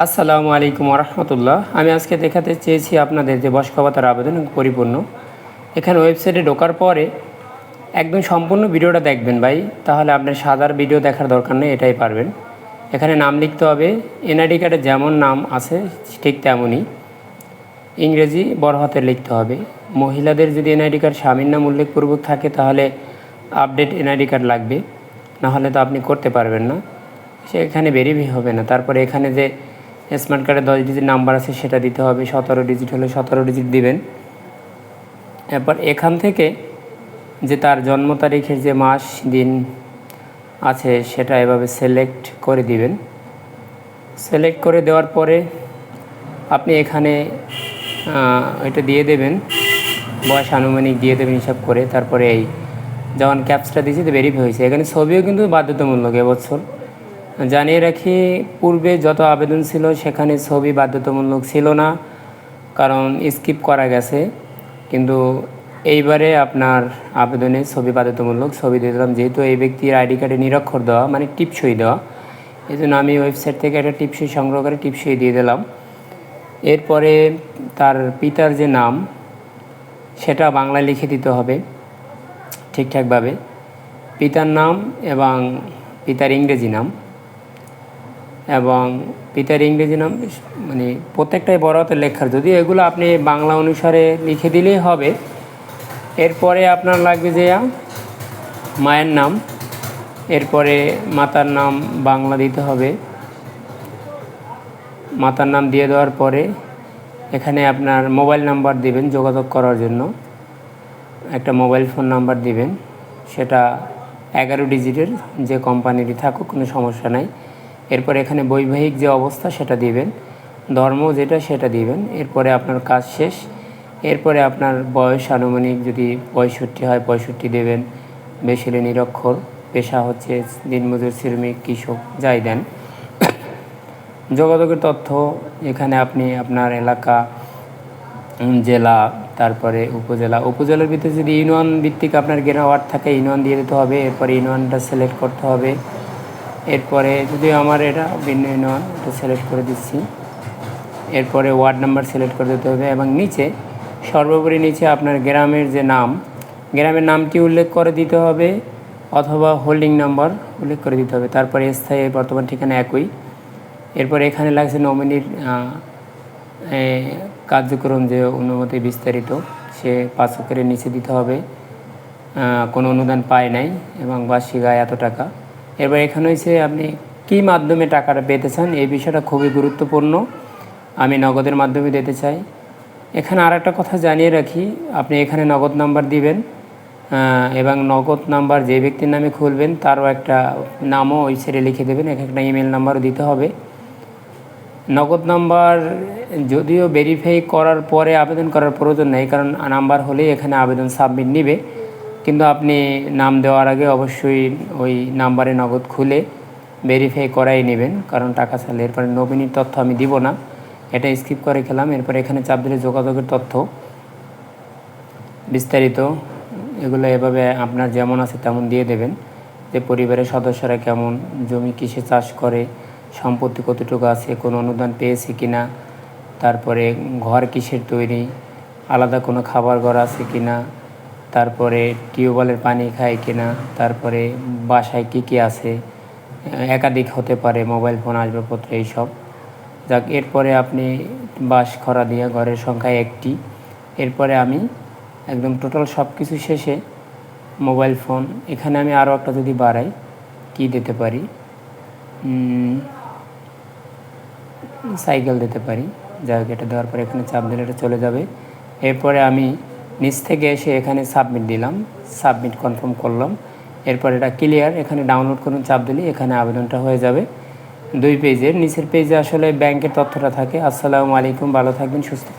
আসসালামু আলাইকুম রহমতুল্লাহ আমি আজকে দেখাতে চেয়েছি আপনাদের যে বয়স্কভাতার আবেদন পরিপূর্ণ। এখানে ওয়েবসাইটে ঢোকার পরে একদম সম্পূর্ণ ভিডিওটা দেখবেন ভাই, তাহলে আপনার সাদার ভিডিও দেখার দরকার নেই, এটাই পারবেন। এখানে নাম লিখতে হবে, এনআইডি কার্ডে যেমন নাম আছে, ঠিক তেমনই। ইংরেজি বড় হাতে লিখতে হবে। মহিলাদের যদি এনআইডি কার্ড স্বামীর নাম উল্লেখপূর্বক থাকে, তাহলে আপডেট এনআইডি কার্ড লাগবে। নাহলে তো আপনি করতে পারবেন না। সে এখানে ভেরিফাই হবে না। তারপরে এখানে যে স্মার্ট কার্ডে দশ ডিজিট নাম্বার আছে, সেটা দিতে হবে। সতেরো ডিজিট হলে সতেরো ডিজিট দিবেন। এরপর এখান থেকে যে তার জন্ম তারিখের যে মাস, দিন আছে, সেটা এভাবে সিলেক্ট করে দিবেন। সিলেক্ট করে দেওয়ার পরে আপনি এখানে এটা দিয়ে দেবেন। বয়স আনুমানিক দিয়ে দেবেন হিসাব করে। তারপরে এই যখন ক্যাপসটা দিয়েছি, তো ভেরিফাই হয়েছে। এখানে ছবিও কিন্তু বাধ্যতামূলক এবছর। জানিয়ে রাখি, পূর্বে যত আবেদন ছিল সেখানে ছবি বাধ্যতামূলক ছিল না, কারণ স্কিপ করা গেছে। কিন্তু এইবারে আপনার আবেদনে ছবি বাধ্যতামূলক ছবি দিয়ে দিলাম। যেহেতু এই ব্যক্তির আইডি কার্ডে নিরক্ষর দেওয়া মানে টিপসই দেওয়া এই জন্য আমি ওয়েবসাইট থেকে একটা টিপসই সংগ্রহ করে টিপসই দিয়ে দিলাম। এরপরে তার পিতার যে নাম, সেটা বাংলায় লিখে দিতে হবে, ঠিকঠাকভাবে। পিতার নাম এবং পিতার ইংরেজি নাম। এবং পিতার ইংরেজি নাম মানে প্রত্যেকটাই বড় হাতের লেখার। যদি এগুলো আপনি বাংলা অনুসারে লিখে দিলেই হবে। এরপরে আপনার লাগবে যে মায়ের নাম। এরপরে মাতার নাম বাংলা দিতে হবে। মাতার নাম দিয়ে দেওয়ার পরে এখানে আপনার মোবাইল নাম্বার দিবেন যোগাযোগ করার জন্য। একটা মোবাইল ফোন নাম্বার দিবেন। সেটা এগারো ডিজিটের যে কোম্পানিরই থাকুক, কোনো সমস্যা নাই। এরপর এখানে বৈবাহিক যে অবস্থা, সেটা দিবেন। ধর্ম যেটা, সেটা দিবেন। এরপরে আপনার কাজ শেষ। এরপরে আপনার বয়স আনুমানিক যদি পঁয়ষট্টি হয়, পঁয়ষট্টি দেবেন। বেশি নিরক্ষর। পেশা হচ্ছে দিনমজুর, শ্রমিক, কৃষক, যাই দেন। যোগাযোগের তথ্য এখানে আপনি আপনার এলাকা, জেলা, তারপরে উপজেলা। উপজেলার ভিতরে যদি ইউনিয়ন ভিত্তিক আপনার গেরা ওয়ার্ড থাকে, ইউনিয়ন দিয়ে দিতে হবে। এরপরে ইউনিয়নটা সিলেক্ট করতে হবে। এরপরে যদি আমার এটা ভিন্ন ইউনিয়ন এটা সিলেক্ট করে দিচ্ছি। এরপরে ওয়ার্ড নাম্বার সিলেক্ট করে দিতে হবে এবং নিচে, সর্বোপরি নিচে আপনার গ্রামের যে নাম, গ্রামের নামটি উল্লেখ করে দিতে হবে অথবা হোল্ডিং নাম্বার উল্লেখ করে দিতে হবে। তারপরে স্থায়ী বর্তমান ঠিকানা একই। এরপর এখানে লাগছে নমিনির কার্যক্রম যে অনুমতি বিস্তারিত, সে পাঁচ অক্ষরের নিচে দিতে হবে। কোনো অনুদান পায় নাই এবং বার্ষিক আয় এত টাকা। এবার এখানে হয়েছে আপনি কী মাধ্যমে টাকাটা পেতে চান, এই বিষয়টা খুবই গুরুত্বপূর্ণ। আমি নগদের মাধ্যমে দিতে চাই। এখানে আর একটা কথা জানিয়ে রাখি, আপনি এখানে নগদ নাম্বার দিবেন এবং নগদ নাম্বার যে ব্যক্তির নামে খুলবেন, তারও একটা নামও ওই সাইডে লিখে দেবেন, এক একটা ইমেল নাম্বারও দিতে হবে। নগদ নাম্বার যদিও ভেরিফাই করার পরে আবেদন করার প্রয়োজন নেই, কারণ নাম্বার হলেই এখানে আবেদন সাবমিট নিবে। কিন্তু আপনি নাম দেওয়ার আগে অবশ্যই ওই নাম্বারে নগদ খুলে ভেরিফাই করাই নেবেন, কারণ টাকা চাইলে এরপরে নমিনির তথ্য আমি দিব না। এটা স্কিপ করে খেলাম। এরপর এখানে চাপ দিলে যোগাযোগের তথ্য। বিস্তারিত এগুলো এভাবে আপনার যেমন আছে তেমন দিয়ে দেবেন যে পরিবারের সদস্যরা কেমন, জমি কিসে চাষ করে, সম্পত্তি কতটুকু আছে, কোনো অনুদান পেয়েছে কিনা, তারপরে ঘর কিসের তৈরি, আলাদা কোনো খাবার ঘর আছে কিনা তারপরে টিউবওয়েলের পানি খায় কিনা, তারপরে বাসায় কি কি আছে, একাধিক হতে পারে, মোবাইল ফোন, আসবাবপত্র, এইসব। যাক, এরপরে আপনি বাস খরা দিয়ে ঘরের সংখ্যা একটি। এরপরে আমি একদম টোটাল সব কিছু শেষে মোবাইল ফোন। এখানে আমি আরও একটা যদি বাড়াই, কি দিতে পারি? সাইকেল দিতে পারি। যাই হোক, এটা দেওয়ার পরে এখানে চাপ দিলে এটা চলে যাবে। এরপরে আমি নিচ থেকে এসে এখানে সাবমিট দিলাম সাবমিট কনফার্ম করলাম। এরপর এটা ক্লিয়ার এখানে ডাউনলোড করুন, চাপ দিলে এখানে আবেদনটা হয়ে যাবে। দুই পেজের নিচের পেজে আসলে ব্যাংকের তথ্যটা থাকে। আসসালামু আলাইকুম, ভালো থাকবেন, সুস্থ